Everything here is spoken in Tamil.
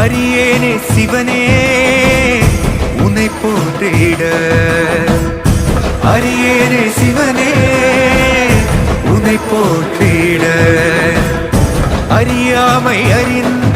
அரியேனே சிவனே உன்னை போற்றிட. அரியேனே சிவனே உன்னை போற்றிட. அறியாமை அறிந்த